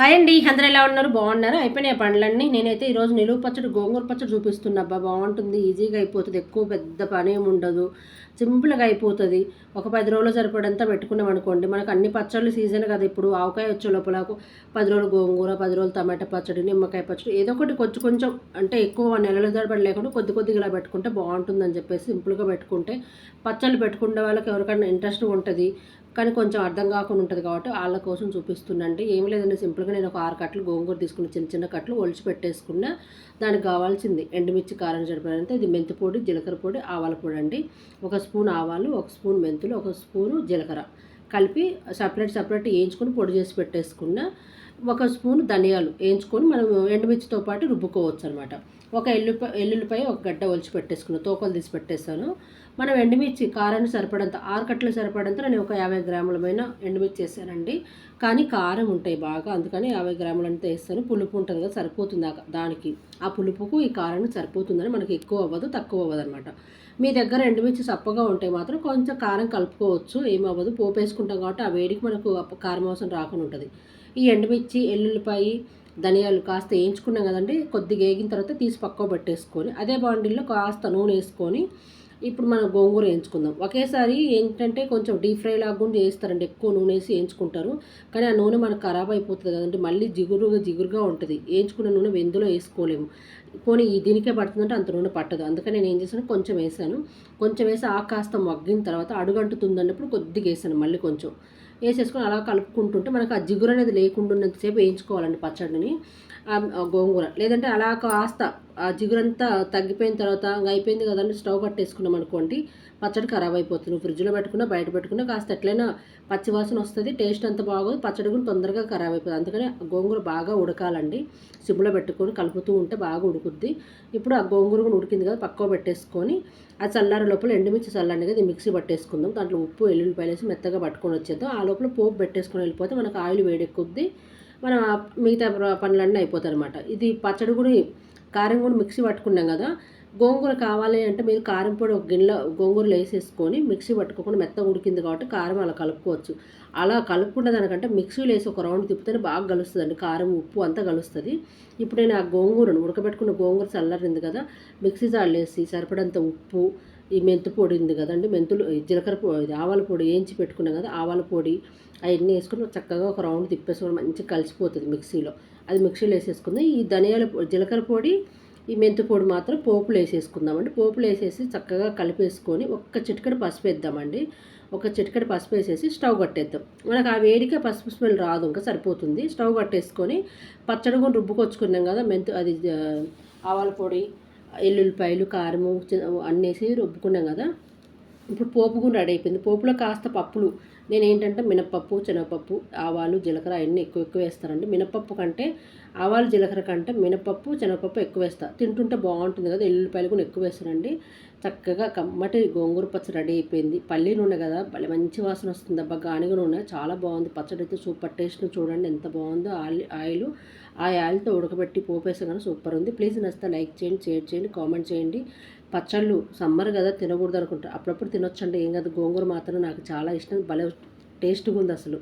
Hi అండి అందరూ ఎలా ఉన్నారు? బాగున్నారు? అయిపోయినాయి పండ్లన్నీ. నేనైతే ఈరోజు నిలువ పచ్చడి గోంగూర పచ్చడి చూపిస్తున్నా. అబ్బా బాగుంటుంది. ఈజీగా అయిపోతుంది. ఎక్కువ పెద్ద పని ఏమి ఉండదు. సింపుల్గా అయిపోతుంది. ఒక పది రోజులు సరిపడంతా పెట్టుకున్నాం అనుకోండి. మనకు అన్ని పచ్చళ్ళు సీజన్ కదా ఇప్పుడు. ఆవకాయ వచ్చే లోపల పది రోజులు గోంగూర పది రోజులు టమాటా పచ్చడి నిమ్మకాయ పచ్చడి ఏదో ఒకటి కొంచెం కొంచెం అంటే ఎక్కువ నెలల తరబడి లేకుండా కొద్ది కొద్దిగా ఇలా పెట్టుకుంటే బాగుంటుందని చెప్పేసి సింపుల్గా పెట్టుకుంటే పచ్చళ్ళు పెట్టుకునే వాళ్ళకి ఎవరికైనా ఇంట్రెస్ట్ ఉంటుంది. కానీ కొంచెం అర్థం కాకుండా ఉంటుంది కాబట్టి వాళ్ళ కోసం చూపిస్తుందండి ఏమి లేదండి సింపుల్గా నేను ఒక ఆరు కట్టలు గోంగూర తీసుకున్న చిన్న చిన్న కట్టలు ఒలిచి పెట్టేసుకున్న దానికి కావాల్సింది ఎండుమిర్చి కారం సరిపడంటే ఇది మెంతి పొడి జీలకర్ర పొడి ఆవాల పొడి అండి. ఒక స్పూన్ ఆవాలు ఒక స్పూన్ మెంతులు ఒక స్పూను జీలకర్ర కలిపి సపరేట్ సపరేట్ వేయించుకొని పొడి చేసి పెట్టేసుకున్న ఒక స్పూన్ ధనియాలు వేయించుకొని మనం ఎండుమిర్చితో పాటు రుబ్బుకోవచ్చు అనమాట ఒక ఎల్లుపై ఎల్లుల్లిపై ఒక గడ్డ ఒలిచి పెట్టేసుకున్నాను తోకలు తీసి పెట్టేస్తాను మనం ఎండుమిర్చి కారాన్ని సరిపడంత ఆరు కట్టలు సరిపడంత నేను ఒక యాభై గ్రాములమైన ఎండుమిర్చి వేసానండి. కానీ కారం ఉంటాయి బాగా అందుకని యాభై గ్రాములు అంతా వేస్తాను. పులుపు ఉంటుంది కదా సరిపోతుంది దానికి. ఆ పులుపుకు ఈ కారం సరిపోతుందని మనకి ఎక్కువ అవ్వదు తక్కువ అవ్వదు అనమాట మీ దగ్గర ఎండుమిర్చి చప్పగా ఉంటే మాత్రం కొంచెం కారం కలుపుకోవచ్చు ఏమవ్వదు. పోపు వేసుకుంటాం కాబట్టి ఆ వేడికి మనకు కారం అవసరం రాకుండా ఉంటుంది. ఈ ఎండుమిర్చి ఎల్లుల్లిపాయి ధనియాలు కాస్త వేయించుకున్నాం కదండి. కొద్దిగా వేగిన తర్వాత తీసి పక్కకు పెట్టేసుకొని అదే బాండిల్లో కాస్త నూనె వేసుకొని ఇప్పుడు మనం గోంగూర వేయించుకుందాం. ఒకేసారి ఏంటంటే కొంచెం డీప్ ఫ్రై లాగా కూడా చేస్తారండి ఎక్కువ నూనె వేసి వేయించుకుంటారు. కానీ ఆ నూనె మనకు ఖరాబ్ అయిపోతుంది కదండి. మళ్ళీ జిగురుగా జిగురుగా ఉంటుంది. వేయించుకున్న నూనె వెందులో వేసుకోలేము. పోనీ ఈ దీనికే పడుతుందంటే అంత నూనె పట్టదు. అందుకని నేను ఏం చేశాను? కొంచెం వేసాను. కొంచెం వేసి ఆ కాస్త మగ్గిన తర్వాత అడుగంటుతుంది అన్నప్పుడు కొద్దిగా వేసాను. మళ్ళీ కొంచెం. వేసేసుకొని అలా కలుపుకుంటుంటే మనకు ఆ జిగురు అనేది లేకుండా ఉన్నంతసేపు వేయించుకోవాలండి పచ్చడిని గోంగూర. లేదంటే అలా కాస్త ఆ జిగురంతా తగ్గిపోయిన తర్వాత అయిపోయింది కదండి స్టవ్ కట్టేసుకున్నాం అనుకోండి పచ్చడి ఖరాబ్ అయిపోతుంది. ఫ్రిడ్జ్లో పెట్టుకున్నా బయట పెట్టుకున్నా కాస్త ఎట్లయినా పచ్చివాసన వస్తుంది టేస్ట్ అంత బాగోదు పచ్చడి కూడా తొందరగా ఖరాబ్ అయిపోతుంది. అందుకని గోంగూర బాగా ఉడకాలండి. సిమ్లో పెట్టుకొని కలుపుతూ ఉంటే బాగా ఉడుకుద్ది. ఇప్పుడు ఆ గోంగూర కూడా ఉడికింది కదా పక్కవ పెట్టేసుకొని ఆ చల్లారి లోపల ఎండుమిర్చి చల్లండి కదా మిక్సీ పట్టేసుకుందాం. దాంట్లో ఉప్పు ఎల్లుల్లిపాయలు వేసి మెత్తగా పట్టుకొని వచ్చేద్దాం. ఆ లోపల పోపు పెట్టేసుకొని వెళ్ళిపోతే మనకు ఆయిల్ వేడెక్కుద్ది. మనం మిగతా పనులన్నీ అయిపోతాయి అనమాట ఇది పచ్చడి కూడా కారం కూడా మిక్సీ పట్టుకున్నాం కదా. గోంగూర కావాలి అంటే మీరు కారం పొడి ఒక గిన్నెలో గోంగూరలు వేసేసుకొని మిక్సీ పట్టుకోకుండా మెత్తగా ఉడికింది కాబట్టి కారం అలా కలుపుకోవచ్చు. అలా కలుపుకున్న దానికంటే మిక్సీలో వేసి ఒక రౌండ్ తిప్పితేనే బాగా కలుస్తుందండి. కారం ఉప్పు అంతా కలుస్తుంది. ఇప్పుడు నేను ఆ గోంగూరను ఉడకబెట్టుకున్న గోంగూర చల్లరింది కదా మిక్సీ జాడలేసి వేసి సరిపడంత ఉప్పు ఈ మెంతు పొడి ఉంది కదండి మెంతులు జీలకర్ర పొడి ఆవాల పొడి వేయించి పెట్టుకున్నాం కదా ఆవాల పొడి అవన్నీ వేసుకుని చక్కగా ఒక రౌండ్ తిప్పేసుకుని మంచిగా కలిసిపోతుంది మిక్సీలో. అది మిక్సీలో వేసేసుకుందాం. ఈ ధనియాల జీలకర్ర పొడి ఈ మెంతి పొడి మాత్రం పోపులు వేసేసుకుందామండి. పోపులు వేసేసి చక్కగా కలిపేసుకొని ఒక్క చిటికడ పసుపు వేద్దామండి. ఒక చిటికడ పసుపు వేసేసి స్టవ్ కట్టేద్దాం. మనకు ఆ వేడికే పసుపు స్మెల్ రాదు ఇంకా సరిపోతుంది. స్టవ్ కట్టేసుకొని పచ్చడి కూడా రుబ్బుకొచ్చుకున్నాం కదా మెంతు అది ఆవాల పొడి ఎల్లుల్లిపాయలు కారము అన్నేసి రుబ్బుకున్నాం కదా ఇప్పుడు పోపు కూడా రెడీ అయిపోయింది. పోపులో కాస్త పప్పులు. నేను ఏంటంటే మినపప్పు శనగపప్పు ఆవాలు జీలకర్ర అవన్నీ ఎక్కువ ఎక్కువ వేస్తారండి మినపప్పు కంటే ఆవాలు జీలకర్ర కంటే మినపప్పు శనగపప్పు ఎక్కువ వేస్తాను తింటుంటే బాగుంటుంది కదా. ఎల్లుల్లిపాయలు కూడా ఎక్కువ వేస్తారండి చక్కగా కమ్మటి గోంగూర పచ్చడి రెడీ అయిపోయింది. పల్లి నూనె కదా. భలే మంచి వాసన వస్తుంది. అబ్బా గానిగ నూనె. చాలా బాగుంది. పచ్చడి అయితే సూపర్ టేస్ట్. చూడండి ఎంత బాగుందో. Oil oil. ఆ ఆయిల్తో ఉడకబెట్టి పోపేసాం కానీ సూపర్ ఉంది. ప్లీజ్ నచ్చితే లైక్ చేయండి షేర్ చేయండి కామెంట్ చేయండి. పచ్చళ్ళు సమ్మర్ కదా తినకూడదు అనుకుంటా అప్పుడప్పుడు తినొచ్చండి. ఏం కాదు గోంగూర మాత్రం నాకు చాలా ఇష్టం. భలే టేస్ట్గా ఉంది అసలు